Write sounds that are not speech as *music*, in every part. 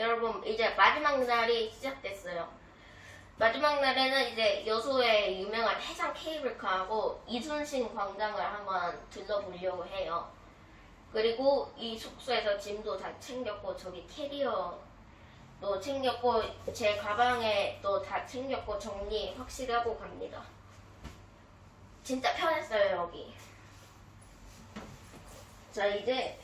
여러분 이제 마지막 날이 시작됐어요. 마지막 날에는 이제 여수의 유명한 해상 케이블카하고 이순신 광장을 한번 둘러보려고 해요. 그리고 이 숙소에서 짐도 다 챙겼고 저기 캐리어도 챙겼고 제 가방에 또 다 챙겼고 정리 확실히 하고 갑니다. 진짜 편했어요 여기. 자 이제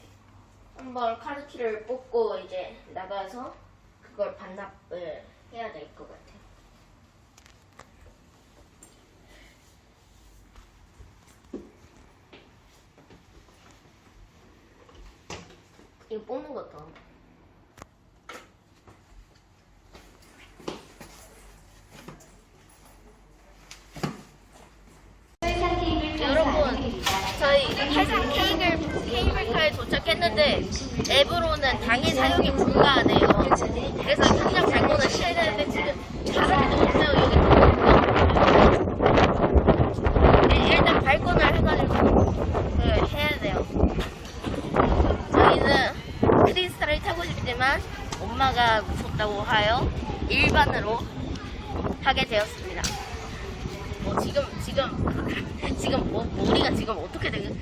한번 카드키를 뽑고 이제 나가서 그걸 반납을 해야 될 것 같아요. 이거 뽑는 것도 여러분 저희 해상 케이블, 케이블카에 도착했는데 앱으로는 당일 사용이 불가하네요. 그래서 당장 발권을 해야 되는데 지금 사람이 너무 여기 일- 일단 발권을 해가지고 그 해야 돼요. 저희는 크리스탈을 타고 싶지만 엄마가 무섭다고 하여 일반으로 하게 되었습니다. 뭐 지금 지금 *laughs* 지금 뭐, 머리가 지금 어떻게 되겠?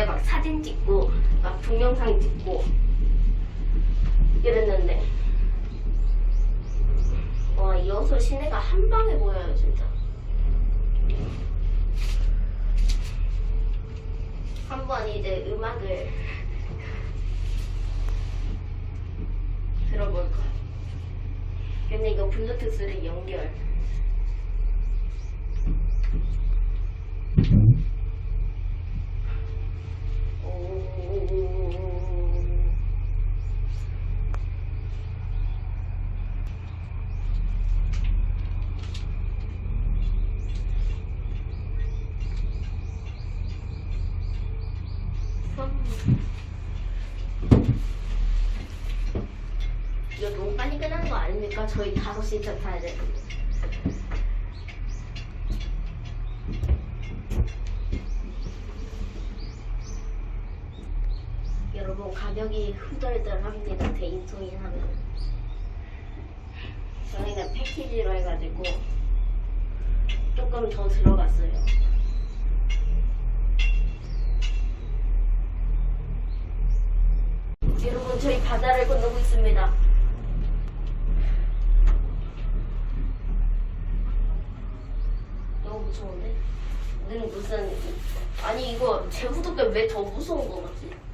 그때 막 사진 찍고 막 동영상 찍고 이랬는데 와 여수 시내가 한 방에 보여요 진짜. 한번 이제 음악을 들어볼까. 근데 이거 블루투스를 연결. 오. 이거 너무 빨리 끝난 거 아닙니까? 저희 5시쯤 타야 되는데. 가격이 후덜덜합니다. 대인통인 하면. 저희는 패키지로 해가지고 조금 더 들어갔어요. 여러분 저희 바다를 건너고 있습니다. 너무 무서운데? 는 무슨 아니 이거 제후드가 왜 더 무서운 거 같지?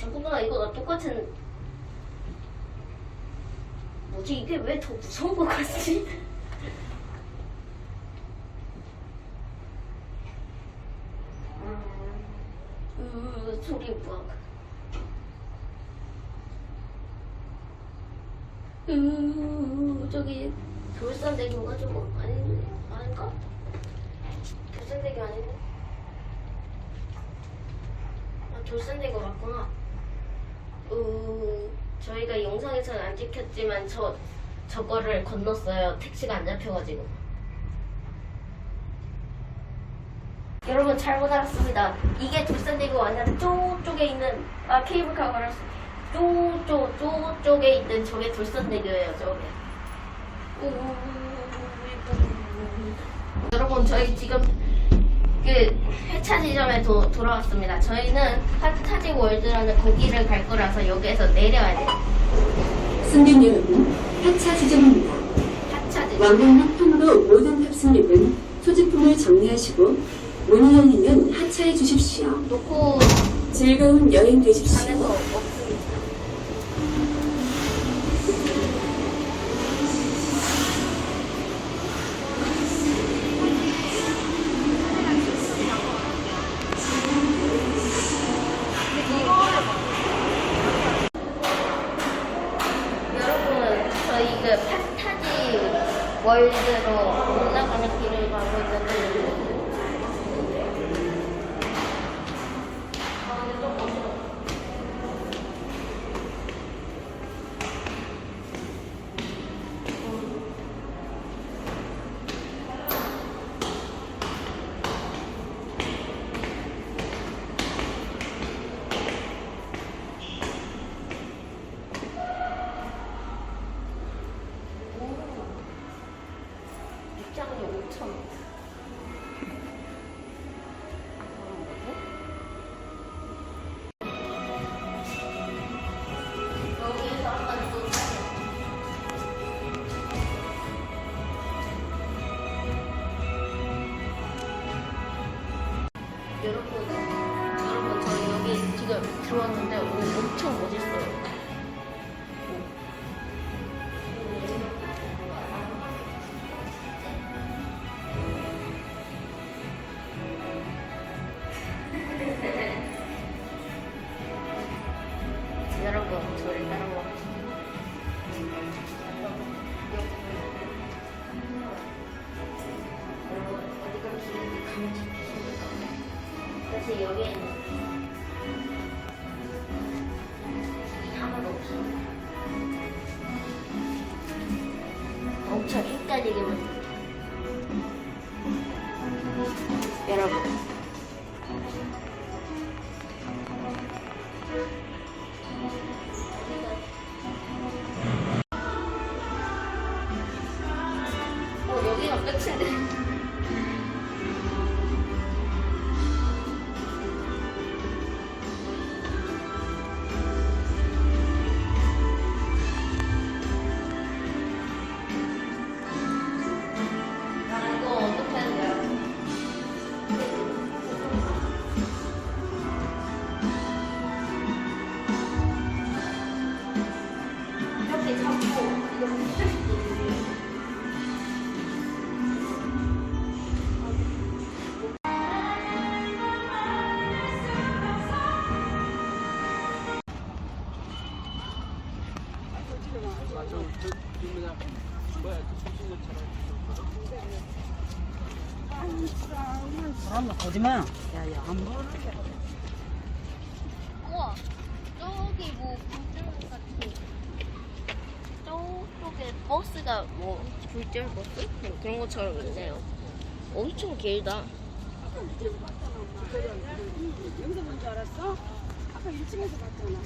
제후드가 이거랑 똑같은 뭐지? 이게 왜 더 무서운 것 같지? 음, 소리 뭐야? 음, 저기 돌산대교가 조금 아닌 아닌가? 돌산대교 아닌데? 아, 돌산대교 맞구나. 음, 저희가 영상에서는 안 찍혔지만 저 저거를 건넜어요. 택시가 안 잡혀가지고. 여러분 잘못 알았습니다. 이게 돌산대교 아니라 저쪽에 있는 아 케이블카 말았어. 저쪽 저쪽에 있는 저게 돌산대교예요. 저게. 우- 여러분 저희 지금 그 회차 지점에 도, 돌아왔습니다. 저희는 파타지 월드라는 거기를 갈 거라서 여기에서 내려야 돼요. 승객 여러분, 하차 지점입니다. 하차 지점. 왕복역 통로 모든 탑승객은 소지품을 정리하시고 문이 열리면 하차해 주십시오. 놓고 즐거운 여행 되십시오. 안에서 없습 여러분, 여러분 저 여기 지금 들어왔는데 오늘 엄청 멋있어요. 엄청 사람 거짓말. 야야 안 보여. 우와, 저기 뭐 굴절 같은 저쪽에 버스가 뭐 굴절 버스 뭐 그런 것처럼 있네요. 엄청 길다. 여기서 본 줄 알았어? 아까 1층에서 봤잖아.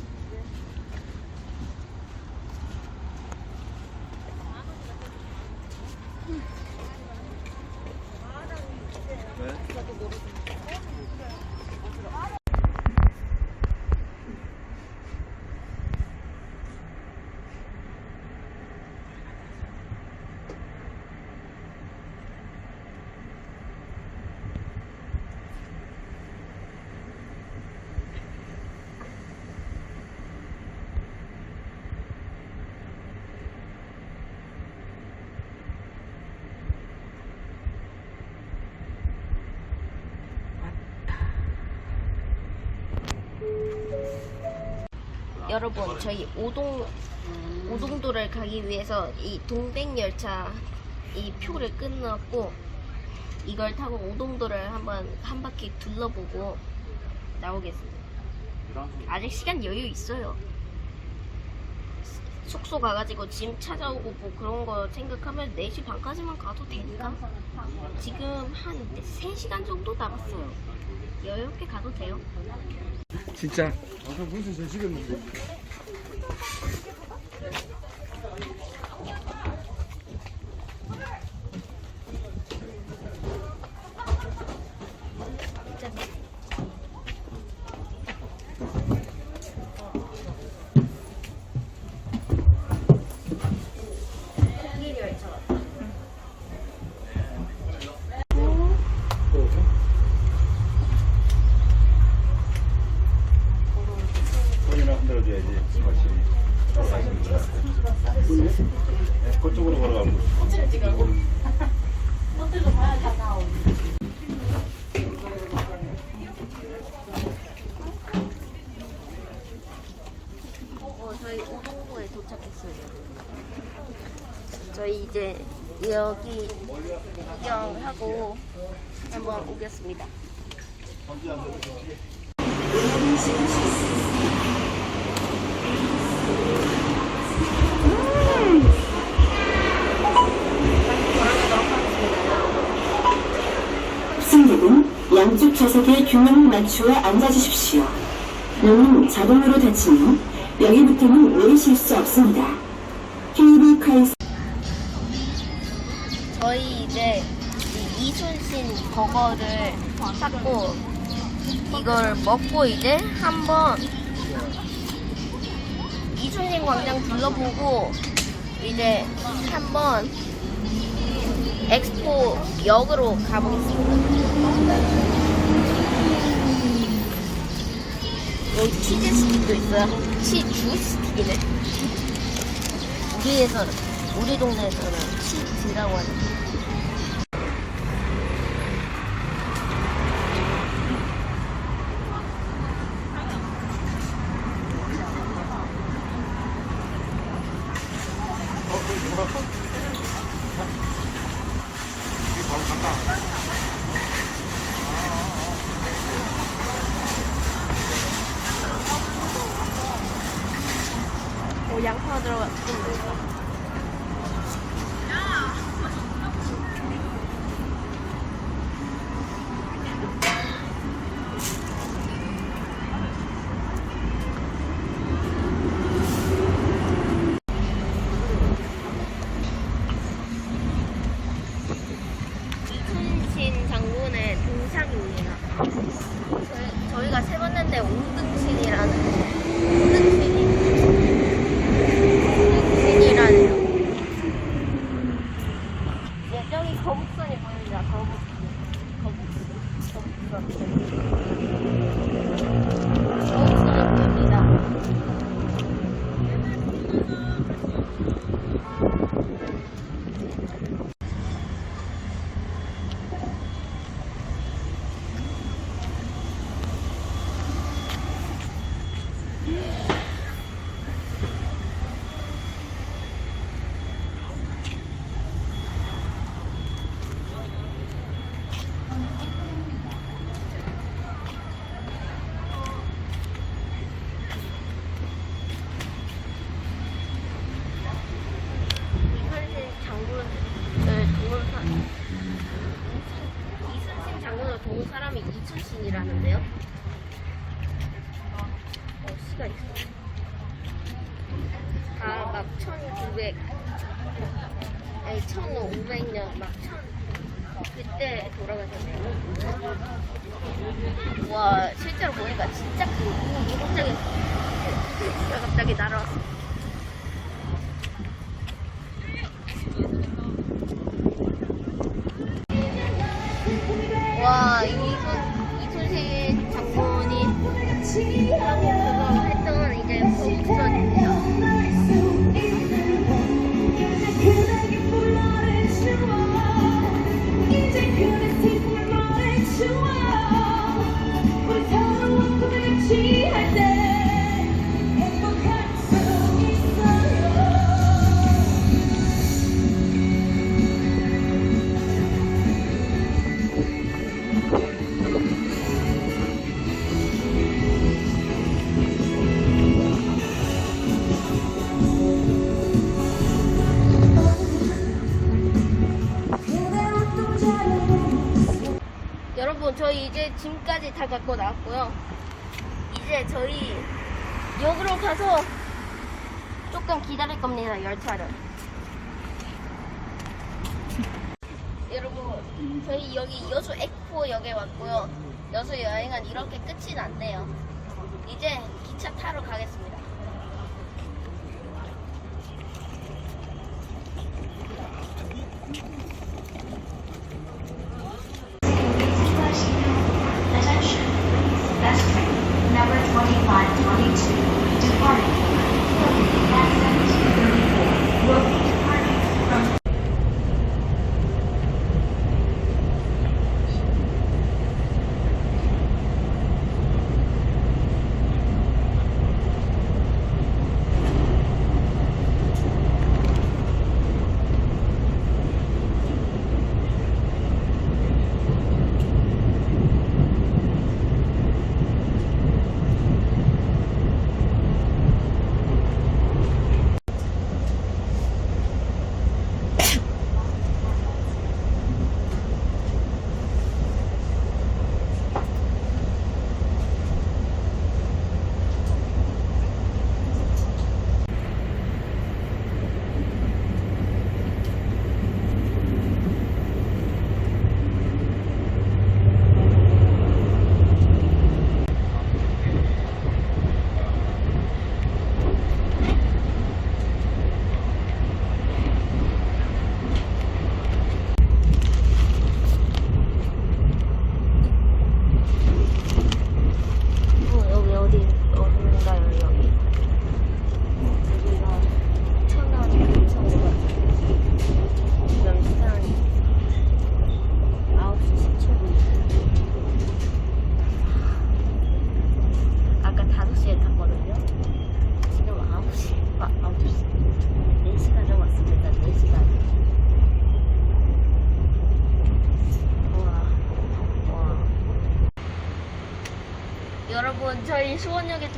여러분 저희 오동 오동도를 가기 위해서 이 동백 열차 이 표를 끊었고 이걸 타고 오동도를 한번 한 바퀴 둘러보고 나오겠습니다. 아직 시간 여유 있어요. 숙소 가가지고 짐 찾아오고 뭐 그런 거 생각하면 4시 반까지만 가도 되니까 지금 한 3시간 정도 남았어요. 여유롭게 가도 돼요. 진짜. 코끼리 열차 손이나 흔들어줘야지 훨씬 들어가시는 분들한테 네, 그쪽으로 걸어가면 어, 저희 오동도에 도착했어요. 저희 이제 여기 구경하고 한번 오겠습니다. 승객은 양쪽 좌석의 균형을 맞추어 앉아주십시오. 문은 자동으로 닫히며 여기부터는 내리실 수 없습니다. 케이블카에서 저희 이제 이 이순신 버거를 샀고 이걸 먹고 이제 한번 이순신 광장 둘러보고 이제 한번 엑스포 역으로 가보겠습니다. 여기 치즈 스틱도 있어요. 치주 스틱이네. 우리에서는 우리 동네에서는 치즈라고 하는. 오, 양파가 들어가. 좀 이순신 장군의 동상입니다. 저희, 저희가 세봤는데 오등신이라는 오등신이 오등신이라네요. 네, 저기 거북선이 보입니다. 거북선. 거북선. 거북선. 거북선이 보입니다. 이순신 장군을 도운 사람 이순신 장군을 도운 사람이 이순신이라는데요? 어, 시가 있어. 다막 1900, 아니 1500년 막 천, 그때 돌아가셨네요. 와 실제로 보니까 진짜 큰 오, 갑자기 갑자기 날아왔어. 와 이 짐까지 다 갖고 나왔고요. 이제 저희 역으로 가서 조금 기다릴 겁니다, 열차를. *laughs* 여러분, 저희 여기 여수 엑포역에 왔고요. 여수 여행은 이렇게 끝이 났네요. 이제 기차 타러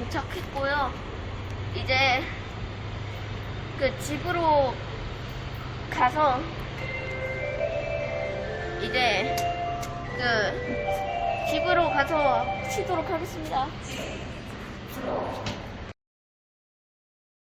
도착했고요. 이제 그 집으로 가서 이제 그 집으로 가서 쉬도록 하겠습니다.